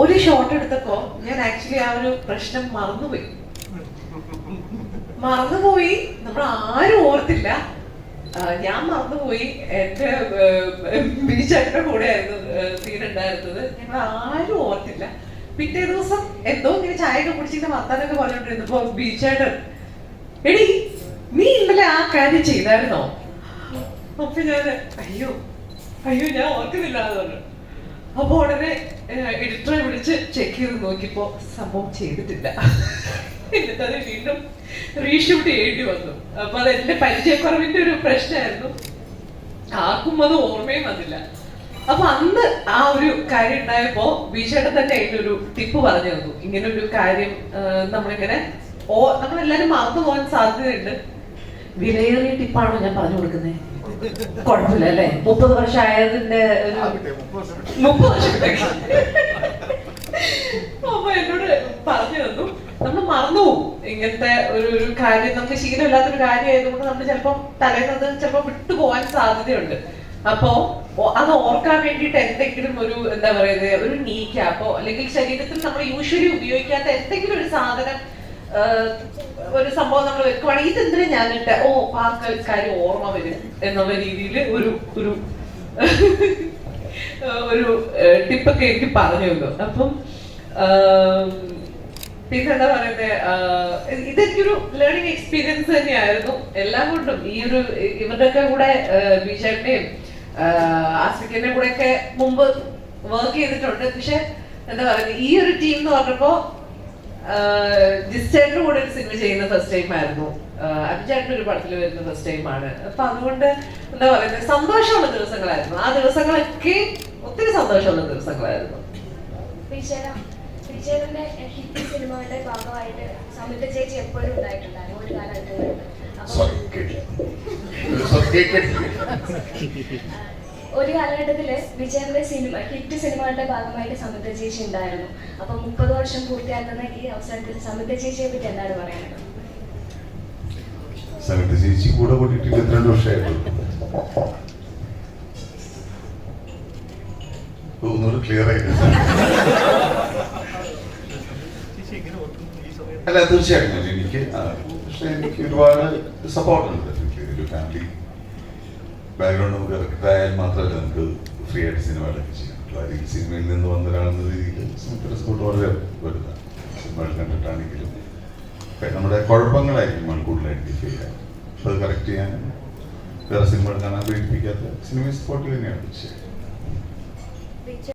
ഒരു ഷോട്ട് എടുത്തപ്പോ ഞാൻ ആക്ച്വലി ആ ഒരു പ്രശ്നം മറന്നുപോയി. മറന്നുപോയി നമ്മൾ ആരും ഓർത്തില്ല. ഞാൻ മറന്നുപോയി. എന്റെ ബീച്ചേട്ടന്റെ കൂടെ ആയിരുന്നു സീൻ ഉണ്ടായിരുന്നത്. ഞങ്ങൾ ആരും ഓർത്തില്ല. പിറ്റേ ദിവസം എന്തോ ഇങ്ങനെ ചായയൊക്കെ കുടിച്ചിങ്ങനെ വർത്താനൊക്കെ പറഞ്ഞോണ്ടിരുന്നപ്പോ ബീച്ചേട്ടൻ എടി നീ ഇന്നലെ ആ കാര്യം ചെയ്തായിരുന്നോ? അപ്പൊ ഞാൻ അയ്യോ അയ്യോ ഞാൻ ഓർക്കുന്നില്ല എന്ന് അപ്പൊ ഉടനെ എഡിറ്ററെ വിളിച്ച് ചെക്ക് ചെയ്ത് നോക്കിയപ്പോ സംഭവം ചെയ്തിട്ടില്ല. എന്നിട്ട് അത് വീണ്ടും റീഷൂട്ട് ചെയ്യേണ്ടി വന്നു. അപ്പൊ അത് എന്റെ പരിചയക്കുറവിന്റെ ഒരു പ്രശ്നമായിരുന്നു. ആർക്കും അത് ഓർമ്മയും വന്നില്ല. അപ്പൊ അന്ന് ആ ഒരു കാര്യം ഉണ്ടായപ്പോ ബീച്ചേട്ടൻ തന്നെ ഒരു ടിപ്പ് പറഞ്ഞു തന്നു. ഇങ്ങനെ ഒരു കാര്യം നമ്മളിങ്ങനെ ഓ നമ്മളെല്ലാരും മറന്നു പോകാൻ സാധ്യതയുണ്ട്. വിലയേറിയ ടിപ്പാണോ ഞാൻ പറഞ്ഞു കൊടുക്കുന്നത് കുഴപ്പമില്ല അല്ലേ? മുപ്പത് വർഷം ആയതിന്റെ ഒരു മുപ്പത് വർഷം. അപ്പൊ എന്നോട് പറഞ്ഞു തന്നു. നമ്മൾ മറന്നു ഇങ്ങനത്തെ ഒരു ഒരു കാര്യം. നമുക്ക് ശീലമില്ലാത്തൊരു കാര്യമായതുകൊണ്ട് നമ്മൾ ചിലപ്പോ തലേന്നത് ചിലപ്പോൾ വിട്ടുപോകാൻ സാധ്യതയുണ്ട്. അപ്പോ അത് ഓർക്കാൻ വേണ്ടിയിട്ട് എന്തെങ്കിലും ഒരു എന്താ പറയുന്നത് ഒരു നീ ക്യാപ്പോ അല്ലെങ്കിൽ ശരീരത്തിൽ നമ്മൾ യൂഷ്വലി ഉപയോഗിക്കാത്ത എന്തെങ്കിലും ഒരു സാധനം ഒരു സംഭവം നമ്മൾ വെക്കുവാണെങ്കിൽ ഇതെന്തിനും ഞാൻ ഇട്ട? ഓ ആ കാര്യം ഓർമ്മ വരും എന്നുള്ള രീതിയിൽ ഒരു ഒരു ഒരു ടിപ്പൊക്കെ എനിക്ക് പറഞ്ഞു തന്നു അപ്പം പിന്നെ എന്താ പറയുന്നത് ഇതൊക്കെയൊരു ലേണിംഗ് എക്സ്പീരിയൻസ് തന്നെയായിരുന്നു. എല്ലാം കൊണ്ടും ഈ ഒരു ഇവരുടെയൊക്കെ കൂടെ ബിജെപിയും ആസ്ഫിക്കിന്റെ കൂടെ ഒക്കെ മുമ്പ് വർക്ക് ചെയ്തിട്ടുണ്ട്. പക്ഷെ എന്താ പറയുന്നത് ഈ ഒരു ടീം എന്ന് പറഞ്ഞപ്പോ ജിസ്റ്റേറിന്റെ കൂടെ ഒരു സിനിമ ചെയ്യുന്ന ഫസ്റ്റ് ടൈം ആയിരുന്നു. അഭിചേട്ടൻ ഒരു പടത്തിൽ വരുന്ന ഫസ്റ്റ് ടൈം ആണ്. അപ്പൊ അതുകൊണ്ട് എന്താ പറയുന്നത് സന്തോഷമുള്ള ദിവസങ്ങളായിരുന്നു. ആ ദിവസങ്ങളൊക്കെ ഒത്തിരി സന്തോഷമുള്ള ദിവസങ്ങളായിരുന്നു. ഹിറ്റ് സിനിമകളുടെ ഭാഗമായിട്ട് സമിത ചേച്ചി എപ്പോഴും ഉണ്ടായിട്ടുണ്ടായിരുന്നു ഒരു കാലഘട്ടങ്ങളിൽ ഒരു കാലഘട്ടത്തിൽ വിജയന്റെ സിനിമ ഹിറ്റ് സിനിമകളുടെ ഭാഗമായിട്ട് സമുദ്ര ചേച്ചി ഉണ്ടായിരുന്നു. അപ്പൊ മുപ്പത് വർഷം പൂർത്തിയാക്കുന്ന ഈ അവസരത്തിൽ സമുദ്ര ചേച്ചിയെ പറ്റി എന്താണ് പറയുന്നത് സമുദ്ര ചേച്ചി കൂടെ കൂട്ടിയിട്ട് ഇരുപത്തിരണ്ട് വർഷമായിട്ടുള്ളൂ? ക്ലിയർ ആയിട്ട് അല്ല തീർച്ചയായിട്ടും. എനിക്ക് പക്ഷെ എനിക്ക് ഒരുപാട് സപ്പോർട്ട് ഉണ്ട്. എനിക്ക് ഒരു ഫാമിലി ബാക്ക്ഗ്രൗണ്ട് നമുക്ക് കറക്റ്റ് ആയാൽ മാത്രമല്ല നമുക്ക് ഫ്രീ ആയിട്ട് സിനിമകളൊക്കെ ചെയ്യാം. അല്ലെങ്കിൽ സിനിമയിൽ നിന്ന് വന്ന ഒരാളെന്ന രീതിയിൽ നമുക്ക് സപ്പോർട്ട് വളരെ വരുന്നത് സിനിമകൾ കണ്ടിട്ടാണെങ്കിലും നമ്മുടെ കുഴപ്പങ്ങളായിരിക്കും നമ്മൾ കൂടുതൽ ഐഡന്റിഫൈ ചെയ്യാൻ അപ്പോൾ അത് കറക്റ്റ് ചെയ്യാൻ വേറെ സിനിമകൾ കാണാൻ പ്രേരിപ്പിക്കാത്ത സിനിമ സപ്പോർട്ട് തന്നെയാണ് തീർച്ചയായും